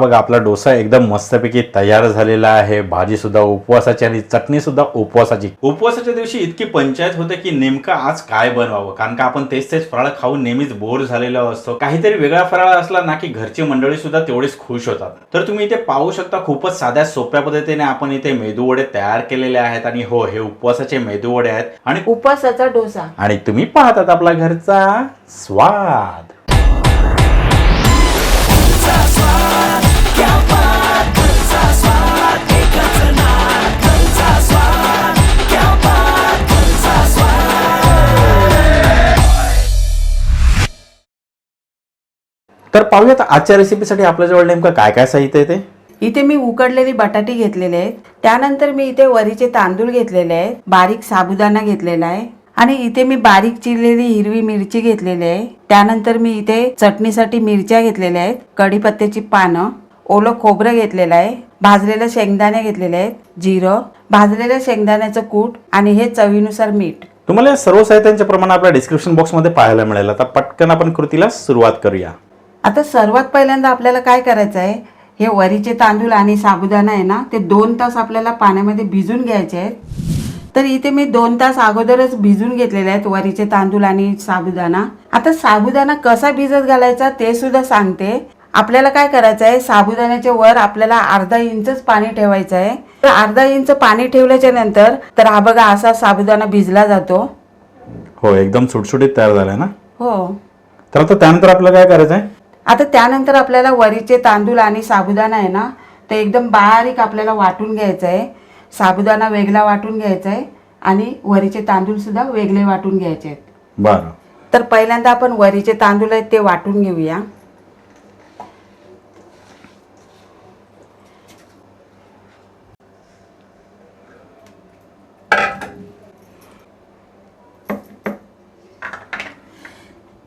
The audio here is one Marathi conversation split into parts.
बघा आपला डोसा एकदम मस्तपैकी तयार झालेला आहे. भाजी सुद्धा उपवासाची आणि चटणी सुद्धा उपवासाची. उपवासाच्या दिवशी इतकी पंचायत होते की नेमकं आज काय बनवावं? कारण का आपण तेच तेच फराळ खाऊन नेहमीच बोर झालेलो असतो. काहीतरी वेगळा फराळ असला ना की घरची मंडळी सुद्धा तेवढीच खुश होतात. तर तुम्ही इथे पाहू शकता खूपच साध्या सोप्या पद्धतीने आपण इथे मेदू वडे तयार केलेले आहेत. आणि हो हे उपवासाचे मेदू वडे आहेत. आणि उपवासाचा डोसा. आणि तुम्ही पाहतात आपला घरचा स्वाद. तर पाहूयात आजच्या रेसिपीसाठी आपल्याजवळ नेमकं काय काय साहित्य आहे ते? इथे मी उकडलेली बटाटे घेतलेले आहेत. त्यानंतर मी इथे वरीचे तांदूळ घेतलेले आहेत. बारीक साबुदाणा घेतलेला आहे. आणि इथे मी बारीक चिरलेली हिरवी मिरची घेतलेली आहे. त्यानंतर मी इथे चटणीसाठी मिरच्या घेतलेल्या आहेत. कढीपत्त्याची पानं ओलं खोबरं घेतलेलं आहे. भाजलेल्या शेंगदाणे घेतलेले आहेत. जिरं भाजलेल्या शेंगदाण्याचं कूट आणि हे चवीनुसार मीठ. तुम्हाला या सर्व साहित्यांचे प्रमाण आपल्या डिस्क्रिप्शन बॉक्समध्ये पाहायला मिळेल. आता पटकन आपण कृतीला सुरुवात करूया. आता सर्वात पहिल्यांदा आपल्याला काय करायचं आहे? हे वरीचे तांदूळ आणि साबुदाणा आहे ना ते दोन तास आपल्याला पाण्यामध्ये भिजून घ्यायचे आहेत. तर इथे मी दोन तास अगोदरच भिजून घेतलेले आहेत वरीचे तांदूळ आणि साबुदाणा. आता साबुदाणा कसा भिजत घालायचा ते सुद्धा सांगते. आपल्याला काय करायचं आहे? साबुदाण्याच्या वर आपल्याला अर्धा इंचच पाणी ठेवायचं आहे. तर अर्धा इंच पाणी ठेवल्याच्या नंतर तर हा बघा असा साबुदाणा भिजला जातो. हो एकदम सुटसुटीत तयार झालाय ना? हो. तर आता त्यानंतर आपल्याला काय करायचं आहे? आता त्यानंतर आपल्याला वरीचे तांदूळ आणि साबुदाणा आहे ना ते एकदम बारीक आपल्याला वाटून घ्यायचं आहे. साबुदाणा वेगळा वाटून घ्यायचा आहे आणि वरीचे तांदूळ सुद्धा वेगळे वाटून घ्यायचे आहेत. बरं. तर पहिल्यांदा आपण वरीचे तांदूळ आहेत ते वाटून घेऊया.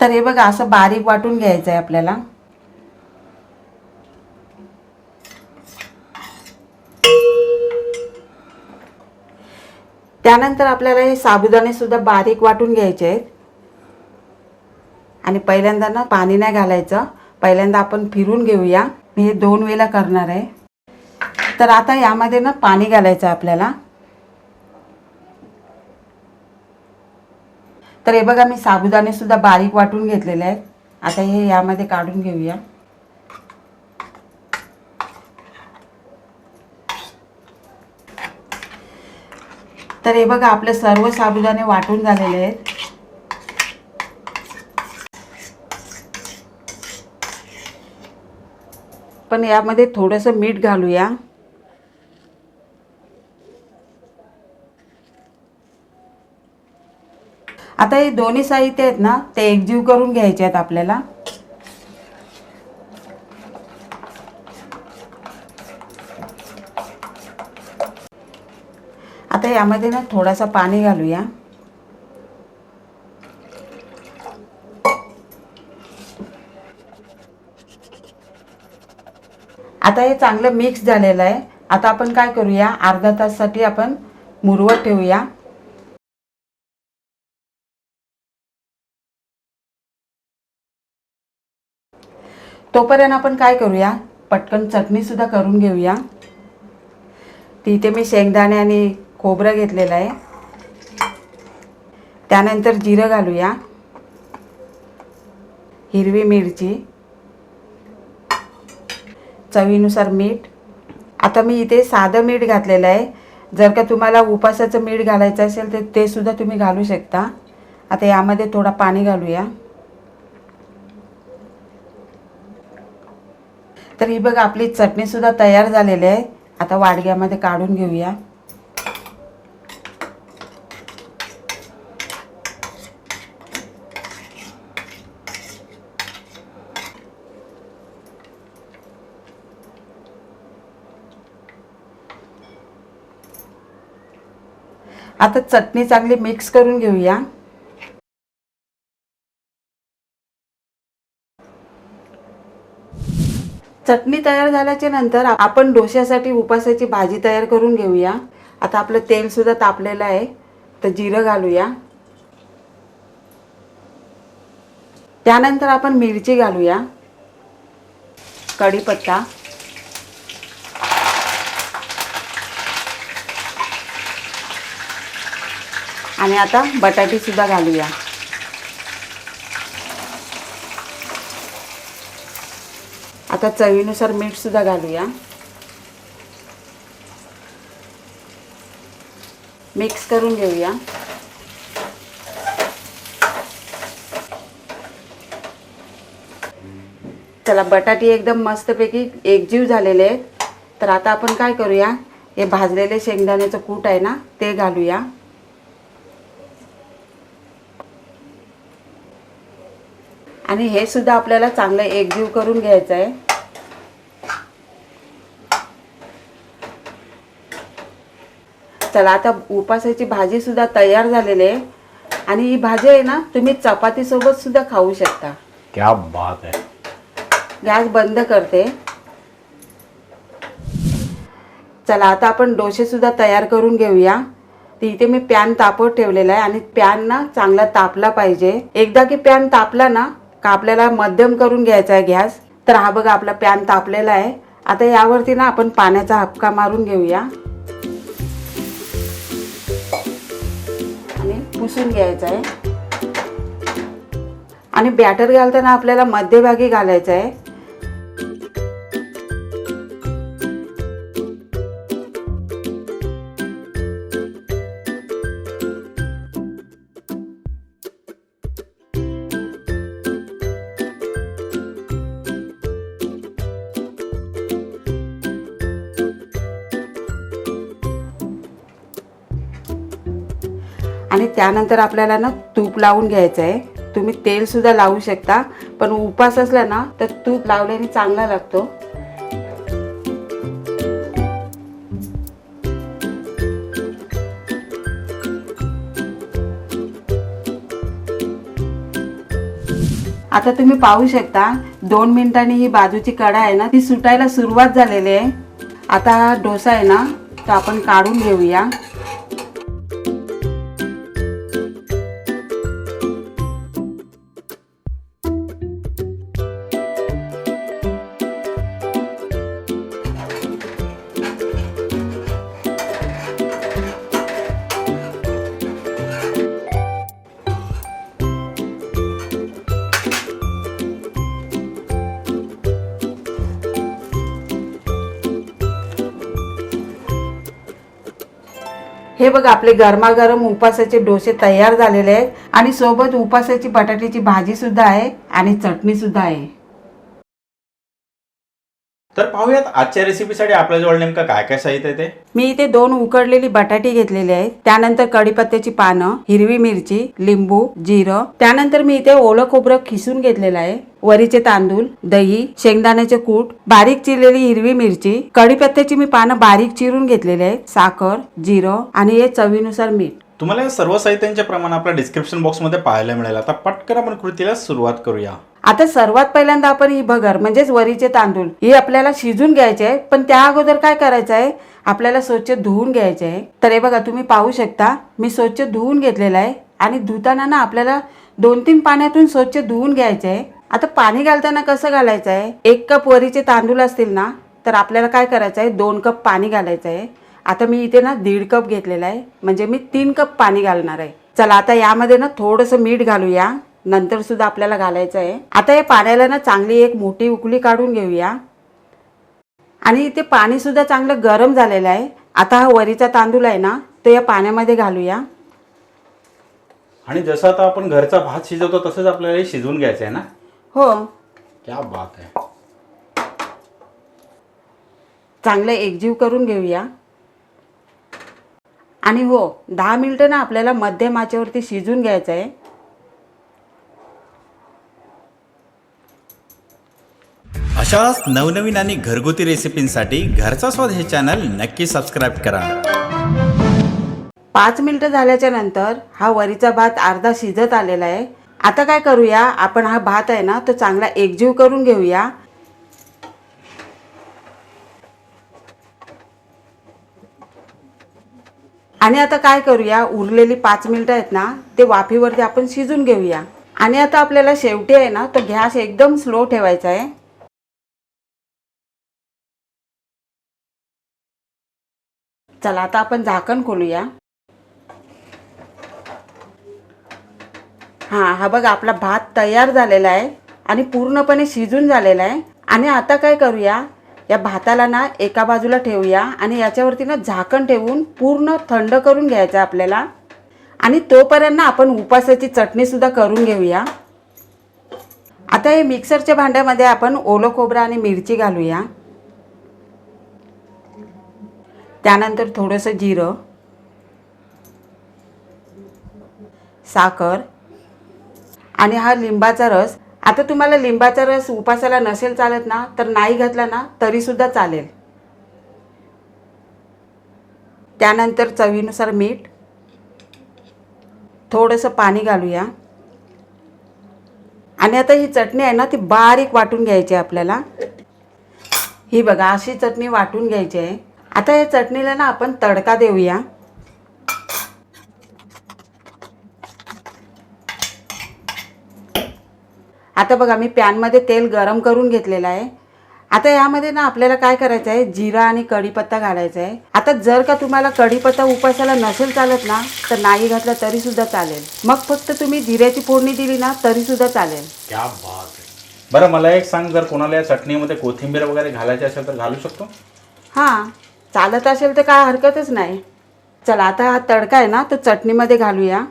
तर हे बघा असं बारीक वाटून घ्यायचं आहे आपल्याला. त्यानंतर आपल्याला हे साबुदाणे सुद्धा बारीक वाटून घ्यायचे आहेत. आणि पहिल्यांदा ना पाणी नाही घालायचं. पहिल्यांदा आपण फिरून घेऊया. मी हे दोन वेळेला करणार आहे. तर आता यामध्ये ना पाणी घालायचं आहे आपल्याला. तर हे बघा मी साबुदाणे सुद्धा बारीक वाटून घेतलेले आहेत. आता हे यामध्ये काढून घेऊया. तर हे बघा आपले सर्व साबुदाणे वाटून झालेले आहेत. पण यामध्ये थोडंसं मीठ घालूया. आता हे दोन्ही साहित्य आहेत ना ते एकजीव करून घ्यायचे आहेत आपल्याला. यामध्ये ना थोडासा पाणी घालूया. आता हे चांगलं मिक्स झालेलं आहे. आता आपण काय करूया? अर्धा ताससाठी आपण मुरवत ठेवूया. तोपर्यंत आपण काय करूया? पटकन चटणी सुद्धा करून घेऊया. तिथे मी शेंगदाणे आणि खोबरं घेतलेलं आहे. त्यानंतर जिरं घालूया. हिरवी मिरची. चवीनुसार मीठ. आता मी इथे साधं मीठ घातलेलं आहे. जर का तुम्हाला उपासाचं मीठ घालायचं असेल तर ते सुद्धा तुम्ही घालू शकता. आता यामध्ये थोडा पाणी घालूया. तर ही बघ आपली चटणीसुद्धा तयार झालेली आहे. आता वाडग्यामध्ये काढून घेऊया. आता चटणी चांगली मिक्स करून घेऊया. चटणी तयार झाल्याच्यानंतर आपण डोश्यासाठी उपासाची भाजी तयार करून घेऊया. आता आपलं तेलसुद्धा तापलेलं आहे. तर जिरं घालूया. त्यानंतर आपण मिरची घालूया. कढीपत्ता. आणि आता बटाटीसुद्धा घालूया. आता चवीनुसार मीठ सुद्धा घालूया. मिक्स करून घेऊया. चला बटाटी एकदम मस्तपैकी एकजीव झालेले आहेत. तर आता आपण काय करूया? हे भाजलेले शेंगदाण्याचं कूट आहे ना ते घालूया. आणि हे सुद्धा आपल्याला चांगलं एकजीव करून घ्यायचं आहे चला आता उपासाची भाजी सुद्धा तयार झालेली आहे. आणि ही भाजी आहे ना तुम्ही चपातीसोबत सुद्धा खाऊ शकता. क्या बात आहे. गॅस बंद करते. चला आता आपण डोसे सुद्धा तयार करून घेऊया. इथे मी पॅन तापत ठेवलेला आहे आणि पॅन ना चांगला तापला पाहिजे. एकदा की पॅन तापला ना का आपल्याला मध्यम करून घ्यायचा आहे गॅस? तर हा बघा आपला पॅन तापलेला आहे. आता यावरती ना आपण पाण्याचा हपका मारून घेऊया. आणि पुसून घ्यायचा आहे. आणि बॅटर घालताना आपल्याला मध्यभागी घालायचं आहे. त्यानंतर आपल्याला ना तूप लावून घ्यायचं आहे तुम्ही तेल सुद्धा लावू शकता पण उपास असला ना तर तूप लावल्याने चांगला लागतो. आता तुम्ही पाहू शकता दोन मिनिटांनी ही बाजूची कडा आहे ना ती सुटायला सुरुवात झालेली आहे. आता हा डोसा आहे ना तो आपण काढून घेऊया. हे बघा आपले गरमागरम उपासाचे डोसे तयार झालेले आहेत आणि सोबत उपासाची बटाट्याची भाजी सुद्धा आहे आणि चटणी सुद्धा आहे. तर पाहूयात आजच्या रेसिपीसाठी आपल्याजवळ नेमकं काय काय साहित्य आहे ते? मी इथे दोन उकडलेली बटाटी घेतलेली आहेत. त्यानंतर कढीपत्त्याची पानं हिरवी मिरची लिंबू जिरं. त्यानंतर मी इथे ओलं खोबरं खिसून घेतलेलं आहे. वरीचे तांदूळ दही शेंगदाण्याचे कूट बारीक चिरलेली हिरवी मिरची. कढीपत्त्याची मी पानं बारीक चिरून घेतलेली आहेत. साखर जिरं आणि हे चवीनुसार मीठ. तुम्हाला या सर्व साहित्यांचे प्रमाण आपल्या डिस्क्रिप्शन बॉक्समध्ये पाहायला मिळेल. आता पटकन आपण कृतीला सुरुवात करूया. आता सर्वात पहिल्यांदा आपण ही भगर म्हणजेच वरीचे तांदूळ हे आपल्याला शिजून घ्यायचे आहे पण त्या अगोदर काय करायचं आहे? आपल्याला स्वच्छ धुवून घ्यायचे आहे. तर हे बघा तुम्ही पाहू शकता मी स्वच्छ धुवून घेतलेलं आहे आणि धुताना ना आपल्याला दोन तीन पाण्यातून स्वच्छ धुवून घ्यायचे आहे. आता पाणी घालताना कसं घालायचं आहे? एक कप वरीचे तांदूळ असतील ना तर आपल्याला काय करायचं आहे? दोन कप पाणी घालायचं आहे. आता मी इथे ना दीड कप घेतलेला आहे. म्हणजे मी तीन कप पाणी घालणार आहे. चला आता यामध्ये ना थोडंसं मीठ घालूया. नंतर सुद्धा आपल्याला घालायचं आहे. आता या पाण्याला ना चांगली एक मोठी उकळी काढून घेऊया. आणि इथे पाणी सुद्धा चांगलं गरम झालेलं आहे. आता हा वरीचा तांदूळ आहे ना तो या पाण्यामध्ये घालूया. आणि जसं आता आपण घरचा भात शिजवतो तसंच आपल्याला हे शिजवून घ्यायचं आहे ना? हो. क्या बात आहे. चांगलं एकजीव करून घेऊया. आणि हो दहा मिनटं ना आपल्याला मध्यम आचेवरती शिजून घ्यायचं आहे. अशाच नवनवीन आणि घरगुती रेसिपींसाठी घरचा स्वाद हे चॅनल नक्की सबस्क्राईब करा. पाच मिनटं झाल्याच्यानंतर हा वरीचा भात अर्धा शिजत आलेला आहे. आता काय करूया आपण हा भात आहे ना तो चांगला एकजीव करून घेऊया. आणि आता काय करूया उरलेली पाच मिनटं आहेत ना ते वाफीवरती आपण शिजून घेऊया. आणि आता आपल्याला शेवटी आहे ना तो गॅस एकदम स्लो ठेवायचा आहे. चला आता आपण झाकण खोलूया. हां हा बघ आपला भात तयार झालेला आहे आणि पूर्णपणे शिजून झालेला आहे. आणि आता काय करूया या भाताला ना एका बाजूला ठेवूया आणि याच्यावरती ना झाकण ठेवून पूर्ण थंड करून घ्यायचं आपल्याला. आणि तोपर्यंत ना आपण उपासाची चटणीसुद्धा करून घेऊया. आता हे मिक्सरच्या भांड्यामध्ये आपण ओलं खोबरं आणि मिरची घालूया. त्यानंतर थोडंसं जिरं साखर आणि हा लिंबाचा रस आता तुम्हाला लिंबाचा रस उपासाला नसेल चालत ना तर नाही घातला ना तरीसुद्धा चालेल. त्यानंतर चवीनुसार मीठ. थोडंसं पाणी घालूया. आणि आता ही चटणी आहे ना ती बारीक वाटून घ्यायची आहे आपल्याला. ही बघा अशी चटणी वाटून घ्यायची आहे. आता या चटणीला ना आपण तडका देऊया. आता बघा मी पॅनमध्ये तेल गरम करून घेतलेलं आहे. आता यामध्ये ना आपल्याला काय करायचं आहे? जिरा आणि कढीपत्ता घालायचा आहे. आता जर का तुम्हाला कढीपत्ता उपासाला नसेल चालत ना तर नाही घातला तरी सुद्धा चालेल. मग फक्त तुम्ही जिऱ्याची फोडणी दिली ना तरी सुद्धा चालेल. क्या बात आहे. बरं मला एक सांग जर कोणाला या चटणीमध्ये कोथिंबीर वगैरे घालायची असेल तर घालू शकतो? हां चालत असेल तर काय हरकतच नाही. चला आता हा तडका आहे ना तो चटणीमध्ये घालूया.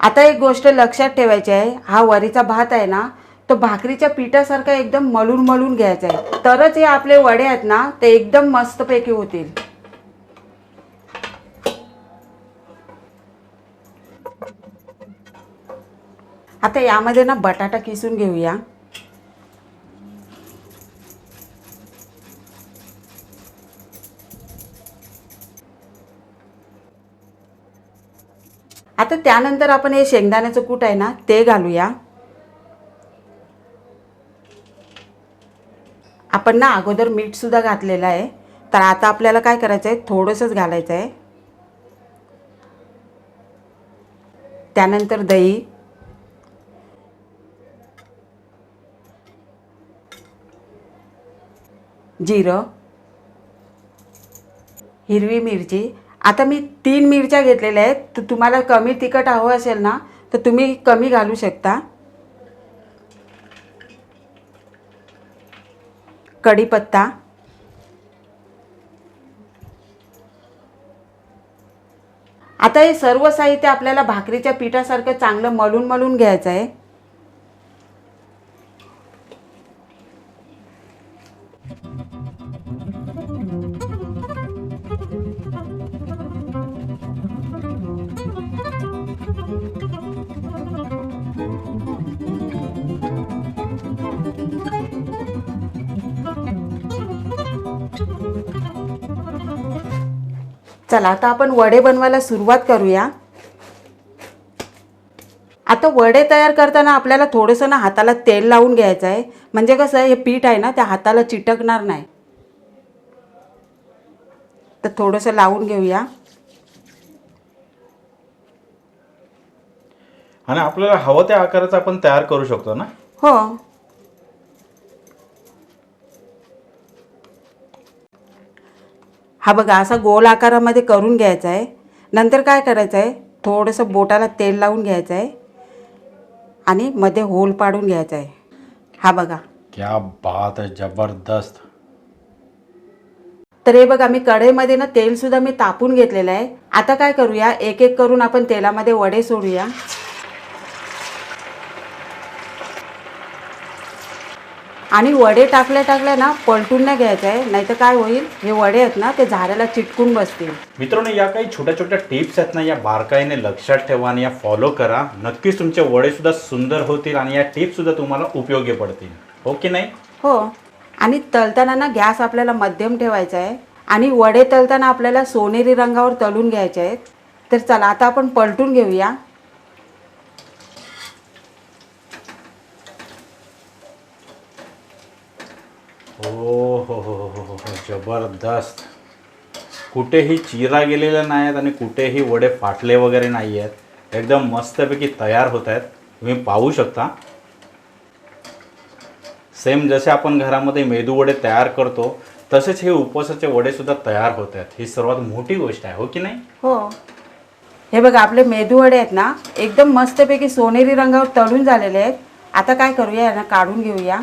आता एक गोष्ट लक्षात ठेवायची आहे. हा वरीचा भात आहे ना तो भाकरीच्या पिठासारखा एकदम मळून मळून घ्यायचा आहे. तरच हे आपले वडे आहेत ना ते एकदम मस्तपैकी होतील. आता यामध्ये ना बटाटा किसून घेऊया. आता त्यानंतर आपण हे शेंगदाण्याचं कूट आहे ना ते घालूया. आपण ना अगोदर मीठसुद्धा घातलेलं आहे. तर आता आपल्याला काय करायचं आहे थोडंसंच घालायचं आहे त्यानंतर दही. जिरं. हिरवी मिरची. आता मी तीन मिरच्या घेतलेल्या आहेत. तर तुम्हाला कमी तिखट हवं असेल ना तर तुम्ही कमी घालू शकता. कढीपत्ता. आता हे सर्व साहित्य आपल्याला भाकरीच्या पिठासारखं चांगलं मळून मळून घ्यायचं आहे. चला आता आपण वडे बनवायला सुरुवात करूया. आता वडे तयार करताना आपल्याला थोडंसं ना हाताला तेल लावून घ्यायचं आहे. म्हणजे कसं हे पीठ आहे ना त्या हाताला चिटकणार नाही. तर थोडंसं लावून घेऊया. आणि आपल्याला हवं त्या आकाराचं आपण तयार करू शकतो ना? हो. हा बघा असा गोल आकारामध्ये करून घ्यायचा आहे नंतर काय करायचं आहे थोडंसं बोटाला तेल लावून घ्यायचं आहे आणि मध्ये होल पाडून घ्यायचा आहे हा बघा. क्या बात आहे जबरदस्त. तर हे बघा मी कढईमध्ये ना तेलसुद्धा मी तापून घेतलेलं आहे. आता काय करूया? एक एक करून आपण तेलामध्ये वडे सोडूया. आणि वडे टाकल्या टाकल्या ना पलटून नाही घ्यायचं. आहे नाहीतर काय होईल? हे वडे आहेत ना ते झाडाला चिटकून बसतील. मित्रांनो या काही छोट्या छोट्या टिप्स आहेत ना या बारकाईने लक्षात ठेवा आणि या फॉलो करा. नक्कीच तुमचे वडे सुद्धा सुंदर होतील आणि या टिप्स सुद्धा तुम्हाला उपयोगी पडतील. हो की नाही? हो. आणि तळताना ना गॅस आपल्याला मध्यम ठेवायचा आहे. आणि वडे तळताना आपल्याला सोनेरी रंगावर तळून घ्यायचे आहेत. तर चला आता आपण पलटून घेऊया. हो हो हो हो जबरदस्त. कुठेही चिरा गेलेल्या नाही आहेत आणि कुठेही वडे फाटले वगैरे नाही आहेत एकदम मस्तपैकी तयार होत आहेत तुम्ही पाहू शकता. सेम जसे आपण घरामध्ये मेदू वडे तयार करतो तसेच हे उपवासाचे वडे सुद्धा तयार होत आहेत ही सर्वात मोठी गोष्ट आहे हो की नाही? हो. हे बघा आपले मेदू वडे आहेत ना एकदम मस्तपैकी सोनेरी रंगावर तळून झालेले आहेत. आता काय करूया यांना काढून घेऊया.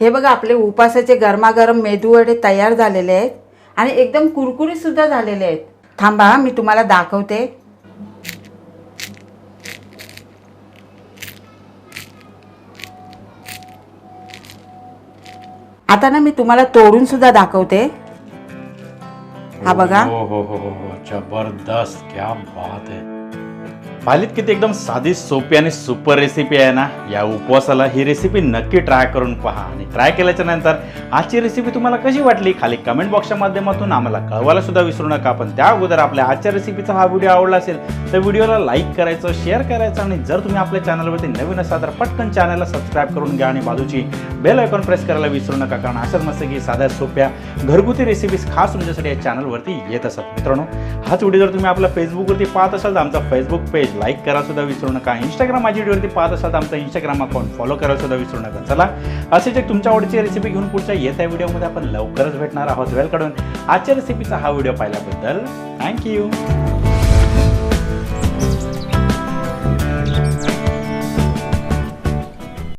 हे बघा आपले उपासाचे गरमागरम मेदू वडे तयार झालेले आहेत आणि एकदम कुरकुरीत सुद्धा झालेले आहेत. थांबा मी तुम्हाला दाखवते. आता ना मी तुम्हाला तोडून सुद्धा दाखवते. हा बघा. हो हो हो हो हो जबरदस्त क्या बात है. पाहिलीत किती एकदम साधी सोपी आणि सुपर रेसिपी आहे ना? या उपवासाला ही रेसिपी नक्की ट्राय करून पहा आणि ट्राय केल्याच्यानंतर आजची रेसिपी तुम्हाला कशी वाटली? खाली कमेंट बॉक्सच्या माध्यमातून आम्हाला कळवायला सुद्धा विसरू नका पण त्या अगोदर आपल्या आजच्या रेसिपीचा हा व्हिडिओ आवडला असेल तर व्हिडिओला लाईक करायचं शेअर करायचं आणि जर तुम्ही आपल्या चॅनलवरती नवीन असाल तर पटकन चॅनलला सबस्क्राईब करून घ्या आणि बाजूची बेल आयकॉन प्रेस करायला विसरू नका कारण असंच मस्त की साध्या सोप्या घरगुती रेसिपीज खास तुमच्यासाठी या चॅनलवरती येत असतात. मित्रांनो हाच व्हिडिओ जर तुम्ही आपल्या फेसबुकवरती पाहत असाल तर आमचा फेसबुक पेज लाईक करा सुद्धा विसरू नका. इंस्टाग्राम माझी व्हिडिओवरती पाहत असाल तर आमचा इंस्टाग्राम अकाउंट फॉलो करायला सुद्धा विसरू नका. चला असेच एक तुमच्या आवडीची रेसिपी घेऊन पुढच्या येत्या व्हिडिओमध्ये आपण लवकरच भेटणार आहोत. वेलकडून काढून आजच्या रेसिपीचा हा व्हिडिओ पाहिल्याबद्दल थँक्यू